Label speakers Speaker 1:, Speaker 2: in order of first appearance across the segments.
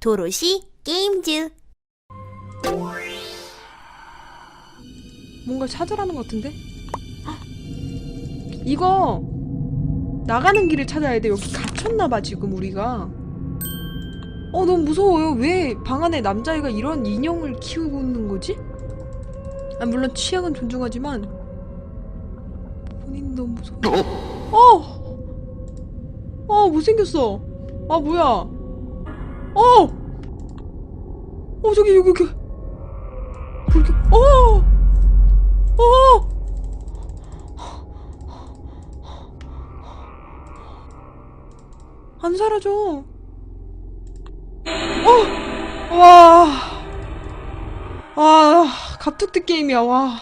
Speaker 1: 도로시 게임즈
Speaker 2: 뭔가 찾으라는 것 같은데? 헉! 이거 나가는 길을 찾아야 돼. 여기 갇혔나봐 지금 우리가. 어 너무 무서워요. 왜 방 안에 남자애가 이런 인형을 키우고 있는 거지? 아 물론 취향은 존중하지만 본인 너무 무서워. 어! 어 못생겼어. 아 뭐야? 어! 어 저기 여기 여기. 불교. 어! 어! 안 사라져. 어! 와. 아, 갑툭튀 게임이야, 와.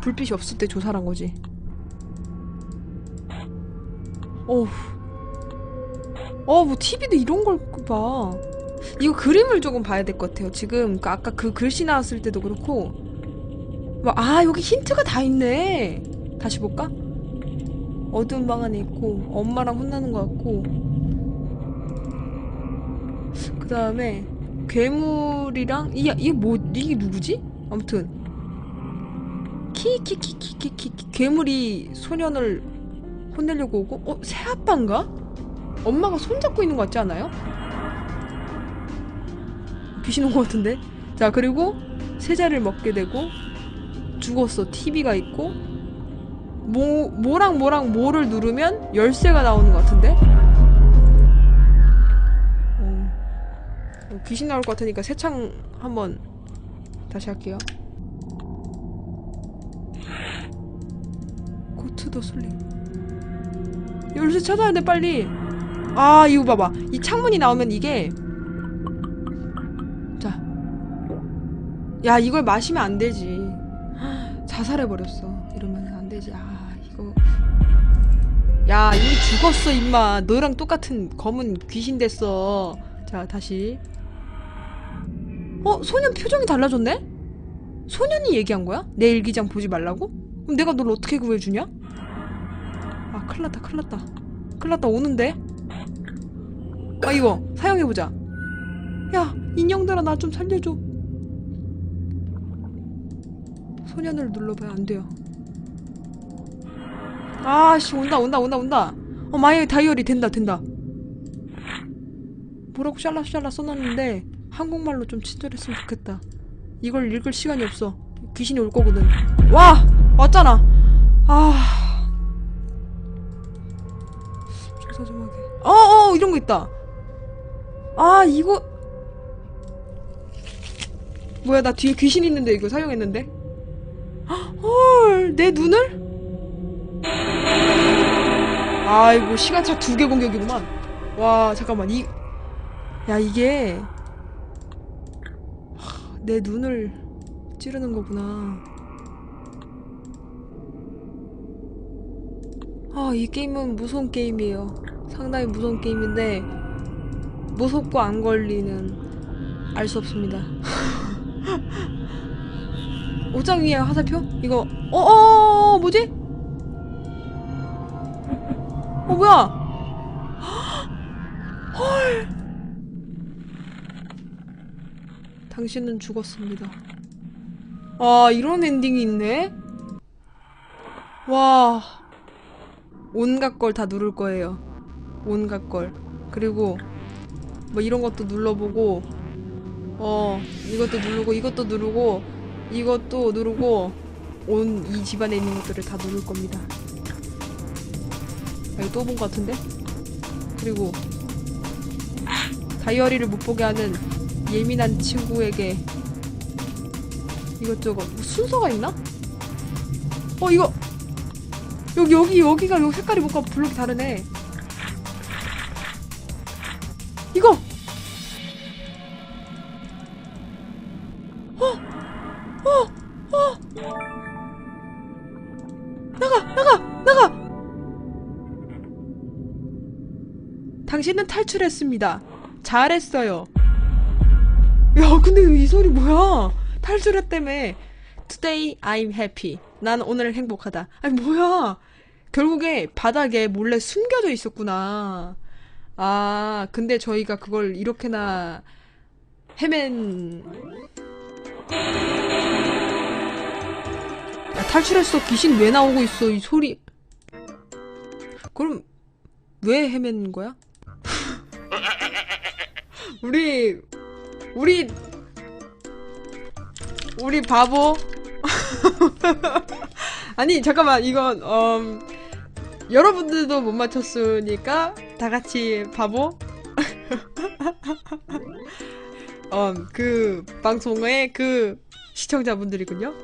Speaker 2: 불빛이 없을 때 조사란 거지. 어우. 어, 뭐, TV도 이런 걸 봐. 이거 그림을 조금 봐야 될 것 같아요. 지금, 그 아까 그 글씨 나왔을 때도 그렇고, 와, 아 여기 힌트가 다 있네 다시 볼까? 어두운 방 안에 있고 엄마랑 혼나는 것 같고 그 다음에 괴물이랑 이 이게 뭐 이게 누구지? 아무튼 키키키키키키 괴물이 소년을 혼내려고 오고 어 새아빠인가? 엄마가 손잡고 있는 것 같지 않아요? 귀신 온 것 같은데 자 그리고 세자를 먹게 되고 죽었어. TV가 있고 뭐 뭐랑 뭐랑 뭐를 누르면 열쇠가 나오는 것 같은데. 어, 어, 귀신 나올 것 같으니까 새창 한번 다시 할게요. 고트더 슬립. 열쇠 찾아야 돼 빨리. 아 이거 봐봐. 이 창문이 나오면 이게 야 이걸 마시면 안 되지. 자살해 버렸어. 이러면 안 되지. 아 이거 야 이미 죽었어 임마. 너랑 똑같은 검은 귀신 됐어. 자 다시. 어 소년 표정이 달라졌네? 소년이 얘기한 거야? 내 일기장 보지 말라고? 그럼 내가 널 어떻게 구해주냐? 아 큰일났다 큰일났다 큰일났다 오는데? 아 이거 사용해보자 야 인형들아 나 좀 살려줘 소년을 눌러봐야 안 돼요. 아씨 온다 온다 온다 온다. 어 마이 다이어리 된다 된다. 뭐라고 샬라샬라 써놨는데 한국말로 좀 친절했으면 좋겠다. 이걸 읽을 시간이 없어. 귀신이 올 거거든. 와 왔잖아. 아 조사 좀 하게. 어어 이런 거 있다. 아 이거 뭐야 나 뒤에 귀신 있는데 이거 사용했는데. 헐, 내 눈을? 아이고, 시간차 두 개 공격이구만. 와, 잠깐만, 이, 야, 이게, 하, 내 눈을 찌르는 거구나. 아, 이 게임은 무서운 게임이에요. 상당히 무서운 게임인데, 무섭고 안 걸리는, 알 수 없습니다. 옷장 위에 화살표? 이거 어어 뭐지? 어 뭐야? 헐 당신은 죽었습니다. 아 이런 엔딩이 있네? 와 온갖 걸 다 누를 거예요. 온갖 걸 그리고 뭐 이런 것도 눌러보고 어 이것도 누르고 이것도 누르고 이것도 누르고 온 이 집안에 있는 것들을 다 누를 겁니다. 아, 이거 또 본 것 같은데? 그리고 다이어리를 못 보게 하는 예민한 친구에게 이것저것 뭐 순서가 있나? 어 이거 여기 여기 여기가 요 색깔이 뭔가 블록이 다르네. 이거 나가 나가 나가! 당신은 탈출했습니다. 잘했어요. 야 근데 이 소리 뭐야? 탈출했다며. Today I'm happy. 난 오늘 행복하다. 아니 뭐야? 결국에 바닥에 몰래 숨겨져 있었구나. 아 근데 저희가 그걸 이렇게나 헤맨 야 탈출했어 귀신 왜 나오고 있어 이 소리? 그럼 왜 헤맨는 거야? 우리 우리 우리 바보? 아니 잠깐만 이건 음 여러분들도 못 맞췄으니까 다 같이 바보? 음 그 방송의 그 시청자분들이군요